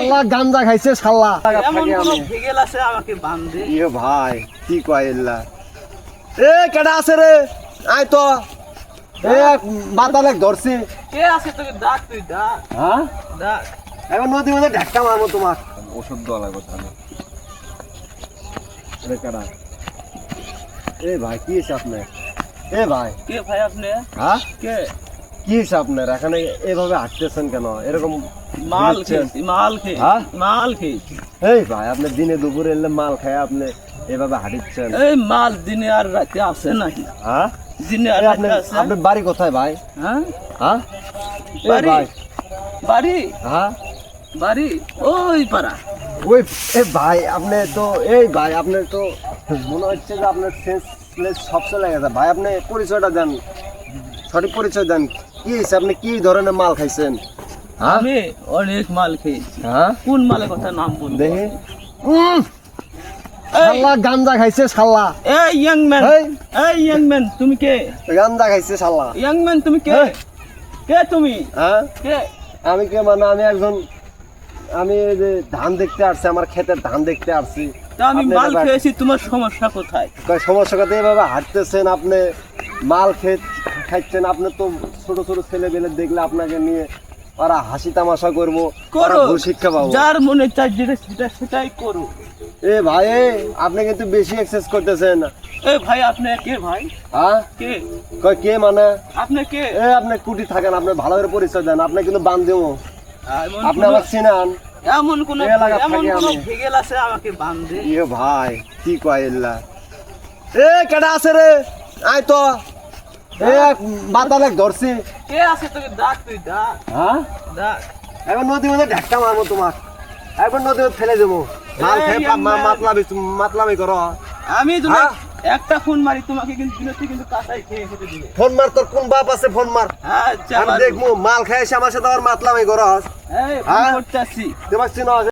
শাল্লা গাঞ্জা খাইছে শাল্লা এমন কোন ভেগেল আছে আমাকে বান্ধে? ইয়ে ভাই কি কয় এ কেডা আছে রে? আয় তো। এ বাতালেক ধরছি। কে আছে তোকে? ডাক তুই ডাক। হ্যাঁ? ডাক। এখন নদী মধ্যে ঢাক্কা মারবো তোমার। ওষুধ দেওয়া লাগবে তাহলে। এ কেডা? এ ভাই কি হয়েছে আপনার? এ ভাই। কে ভাই আপনি? হ্যাঁ? কে? কি হয়েছে আপনার? এখানে এভাবে হাঁটতেছেন কেন? এরকম মাল? খেয়েছি মাল খেয়েছি হ্যাঁ? মাল খেয়েছি। এই ভাই আপনি দিনে দুপুরে এলে মাল খায় আপনি এভাবে হাঁটিচ্ছেন এই মাল দিনে আর রাতে আছে নাকি? হ্যাঁ? দিনে আর রাতে আপনার আছে আপনার বাড়ি কোথায় ভাই? হ্যাঁ? হ্যাঁ? বাড়ি? বাড়ি? হ্যাঁ? বাড়ি? ওই পাড়া। ওই এ ভাই আপনি তো এই ভাই আপনি তো মনে হচ্ছে যে আপনার সেন্স সব চলে গেছে। ভাই আপনি পরিচয়টা দেন। সঠিক পরিচয় দেন। কি আপনি কি ধরনের মাল খাইছেন? হ্যাঁ? আমি অনেক মাল খেয়েছি। হ্যাঁ? কোন মালের কথা নাম বলব? দেখি। উম, এই! গাঞ্জা খাইছে শাল্লা এই ইয়াং ম্যান এই। এই ইয়াং ম্যান তুমি কে? গাঞ্জা খাইছে শাল্লা ইয়াং ম্যান তুমি কে? কে তুমি? হ্যাঁ? কে? আমি কে মানে আমি একজন আমি যে ধান দেখতে আসছি আমার ক্ষেতের ধান দেখতে আসছি। আমি মাল খেয়েছি তোমার সমস্যা কোথায়? সমস্যা কথা এভাবে হাঁটতেছেন আপনি মাল খেত খাচ্ছেন আপনি তো ছোট ছোট ছেলে পেলে দেখলে আপনাকে নিয়ে ওরা হাসি তামাশা করব শিক্ষা পাবো। যার মনে চাই যেটা সেটা সেটাই করো। এ ভাই আপনি কিন্তু বেশি এক্সেস করতেছেন। এই ভাই আপনি কে ভাই? হ্যাঁ? কে? কয় কে মানে? আপনি কে? এ আপনি কুটি থাকেন আপনি ভালো করে পরিচয় দেন আপনি কিন্তু বান দেবো আপনি আমার চিনান। এমন কোন এমন কোন। ভেগেল আছে আমাকে বান্ধে ইয়ে ভাই কি কয় এল্লা এ কেডা আছে রে? আয় তো। এ বাতালেক ধরছি। কে আছে তোকে? ডাক তুই ডাক। হ্যাঁ? ডাক। এখন নদী মধ্যে ঢাক্কা মারবো তোমার। এখন নদী ফেলে দেবো। মাল খেয়ে মা- মাতলামি মাতলামি করো। আমি তুমি হ্যাঁ? একটা ফোন মারি তোমাকে কিন্তু কিন্তু কাঁচাই খেয়ে খেতে দিবে। ফোন মার তোর কোন বাপ আছে ফোন মার? আচ্ছা আমি দেখব মাল খেয়ে আমার সাথে আবার মাতলামি করো। এই ফোন হ্যাঁ? করতেছি। তোমার চিনো